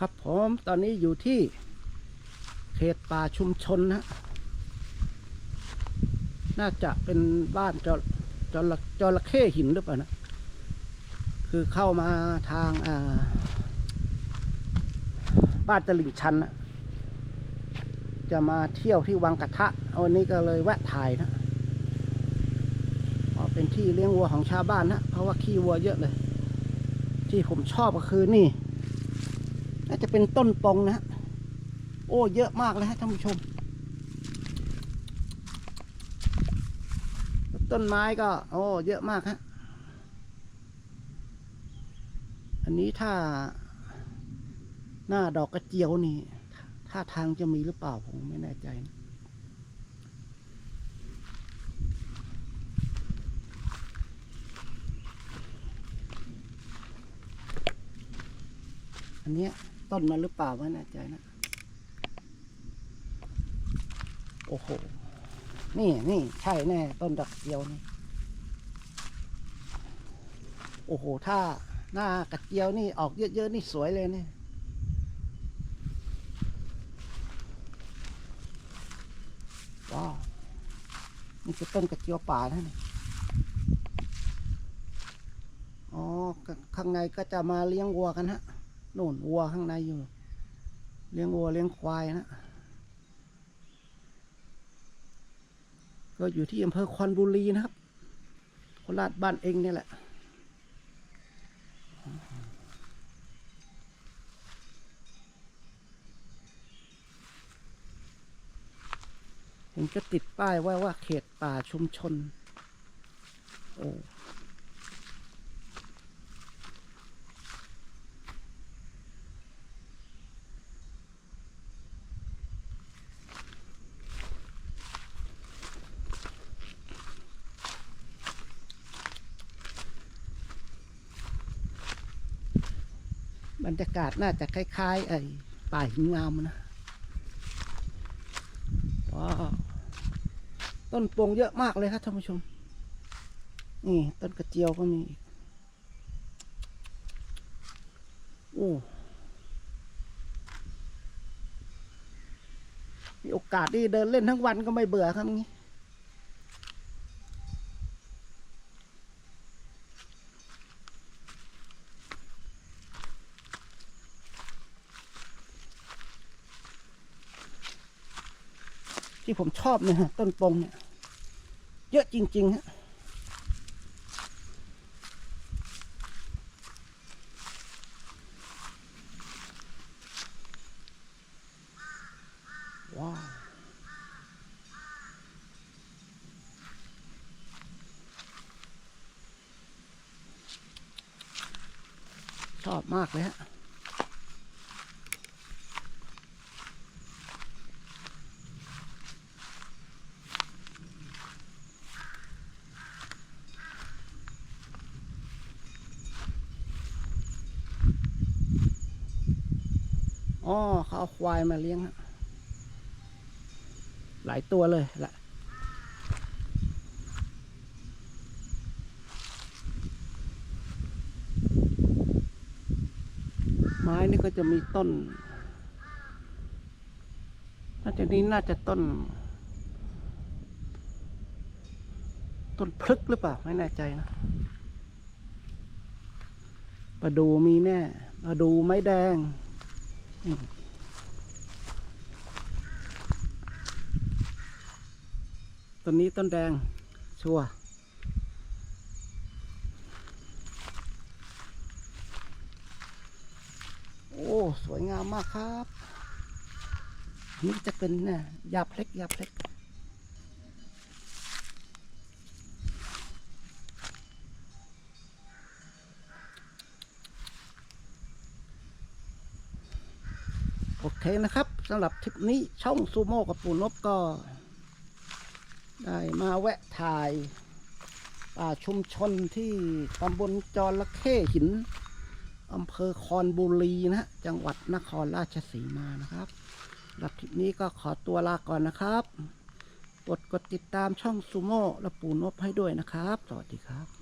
ครับผมตอนนี้อยู่ที่เขตป่าชุมชนนะน่าจะเป็นบ้านจระจระจระเข้หินหรือเปล่านะ คือเข้ามาทางอ่าบ้านตลิ่งชันนะจะมาเที่ยวที่วังกระทะวันนี้ก็เลยแวะถ่ายนะเป็นที่เลี้ยงวัวของชาวบ้านนะเพราะว่าขี้วัวเยอะเลย ที่ผมชอบก็คือนี่ น่าจะเป็นต้นปงนะฮะโอ้เยอะมากเลยฮะท่านผู้ชม ต้นไม้ก็ โอ้เยอะมากฮะอันนี้ถ้าหน้าดอกกระเจียวนี่ท่าทางจะมีหรือเปล่าผมไม่แน่ใจนะอันเนี้ย ต้นมันหรือเปล่าไม่แน่ใจนะ โอ้โห นี่นี่ใช่แน่ ต้นดอกเจียวนี่ โอ้โห ถ้าหน้ากระเจียวนี่ออกเยอะๆนี่สวยเลยเนี่ยว้าวนี่คือต้นกระเจียวป่านะเนี่ยอ๋อก็ข้างในก็จะมาเลี้ยงวัวกันฮะ โน่นวัวข้างในอยู่ เลี้ยงวัวเลี้ยงควายนะ ก็อยู่ที่อำเภอคอนบุรีนะครับโคราชบ้านเองเนี่ยแหละเห็นก็ติดป้ายไว้ว่าเขตป่าชุมชน โอ้ บรรยากาศน่าจะคล้ายๆไอ้ป่าหินงามนะว้าวต้นโปงเยอะมากเลยครับท่านผู้ชม นี่ ต้นกระเจียวก็มีโอ้มีโอกาสที่เดินเล่นทั้งวันก็ไม่เบื่อครับงี้ ที่ผมชอบเนี่ยฮะต้นปงเนี่ยเยอะจริงๆฮะว้าวชอบมากเลยฮะ อ๋อเขาเอาควายมาเลี้ยงฮะหลายตัวเลยละไม้นี่ก็จะมีต้นน่าจะนี้น่าจะต้น ต้นพลึกหรือเปล่า ไม่แน่ใจนะประดูมีแน่ประดูไม้แดง ต้นนี้ต้นแดง ชัวร์โอ้ สวยงามมากครับ นี่จะเป็นเนี่ยยาเพล็กยาเพล็ก โอเคนะครับสำหรับทริปนี้ช่องซูโม่กับปูนบก็ ได้มาแวะถ่ายป่าชุมชนที่ตำบลจระเข้หินอำเภอคอนบุรีนะฮะจังหวัดนครราชสีมานะครับสำหรับทริปนี้ก็ขอตัวลาก่อนนะครับกดกดติดตามช่องซูโม่และปูนบให้ด้วยนะครับ สวัสดีครับ